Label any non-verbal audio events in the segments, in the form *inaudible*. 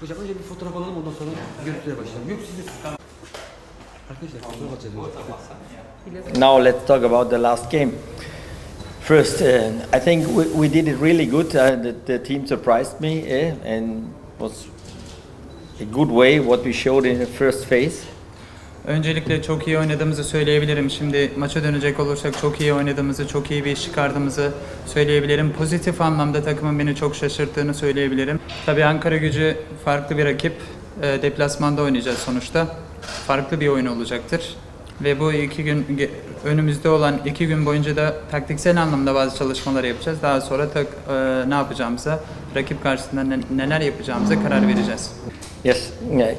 Hocam önce bir fotoğraf alalım ondan sonra görüntüye başlayalım. Yok siz de Arkadaşlar fotoğraf atacağız. Now let's talk about the last game. First, uh, I think we, we did it really good. Uh, the, the team surprised me eh, and was a good way what we showed in the first phase. Öncelikle çok iyi oynadığımızı söyleyebilirim. Şimdi maça dönecek olursak çok iyi oynadığımızı, çok iyi bir iş çıkardığımızı söyleyebilirim. Pozitif anlamda takımın beni çok şaşırttığını söyleyebilirim. Tabii Ankara gücü farklı bir rakip. E, deplasmanda oynayacağız sonuçta. Farklı bir oyun olacaktır. Ve bu iki gün önümüzde olan iki gün boyunca da taktiksel anlamda bazı çalışmalar yapacağız. Daha sonra tak, e, ne yapacağımıza, rakip karşısında ne- neler yapacağımıza karar vereceğiz. Yes,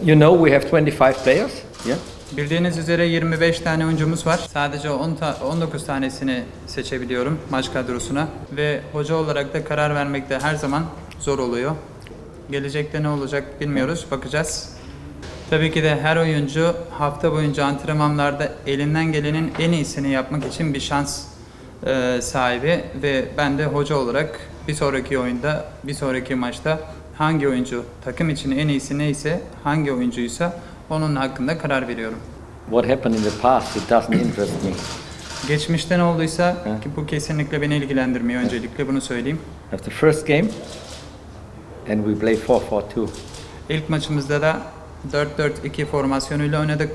you know we have 25 players. Yeah. Bildiğiniz üzere 25 tane oyuncumuz var. Sadece 10 ta- 19 tanesini seçebiliyorum maç kadrosuna ve hoca olarak da karar vermekte her zaman zor oluyor. Gelecekte ne olacak bilmiyoruz, bakacağız. Tabii ki de her oyuncu hafta boyunca antrenmanlarda elinden gelenin en iyisini yapmak için bir şans e, sahibi ve ben de hoca olarak bir sonraki oyunda, bir sonraki maçta hangi oyuncu takım için en iyisi neyse, hangi oyuncuysa onun hakkında karar veriyorum. What happened in the past, it doesn't interest me. Geçmişte ne olduysa ki bu kesinlikle beni ilgilendirmiyor öncelikle bunu söyleyeyim. After first game, and we play 4-4-2. İlk maçımızda da 4-4-2 formasyonuyla oynadık.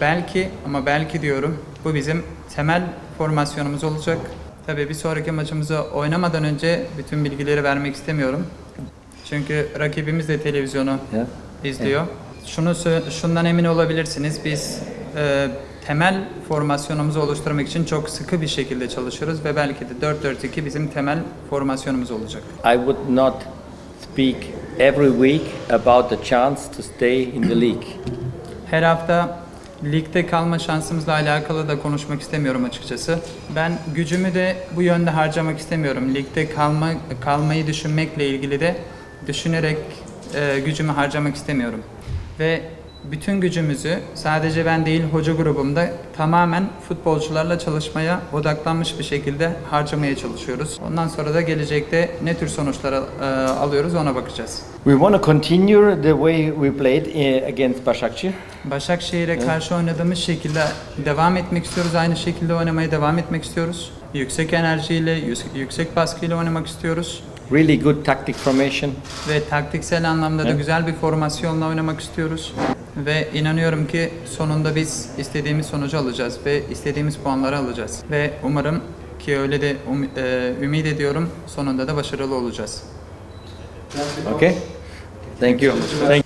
Belki ama belki diyorum bu bizim temel formasyonumuz olacak. Tabii bir sonraki maçımızı oynamadan önce bütün bilgileri vermek istemiyorum. Çünkü rakibimiz de televizyonu Yeah. izliyor. Şunu sö- şundan emin olabilirsiniz. Biz e, temel formasyonumuzu oluşturmak için çok sıkı bir şekilde çalışıyoruz ve belki de 4-4-2 bizim temel formasyonumuz olacak. I would not speak every week about the chance to stay in the league. *clears throat* Her hafta ligde kalma şansımızla alakalı da konuşmak istemiyorum açıkçası. Ben gücümü de bu yönde harcamak istemiyorum. Ligde kalma kalmayı düşünmekle ilgili de düşünerek e, gücümü harcamak istemiyorum. Ve bütün gücümüzü sadece ben değil hoca grubumda tamamen futbolcularla çalışmaya odaklanmış bir şekilde harcamaya çalışıyoruz. Ondan sonra da gelecekte ne tür sonuçlar e, alıyoruz ona bakacağız. We want to continue the way we played eh, against Başakşehir. Başakşehir'e karşı oynadığımız şekilde devam etmek istiyoruz. Aynı şekilde oynamaya devam etmek istiyoruz. Yüksek enerjiyle, yüksek baskıyla oynamak istiyoruz. Really good tactic formation. Ve taktiksel anlamda da güzel bir formasyonla oynamak istiyoruz. Ve inanıyorum ki sonunda biz istediğimiz sonucu alacağız ve istediğimiz puanları alacağız. Ve umarım ki öyle de um- e, ümit ediyorum sonunda da başarılı olacağız. Okay? Thank you. Thank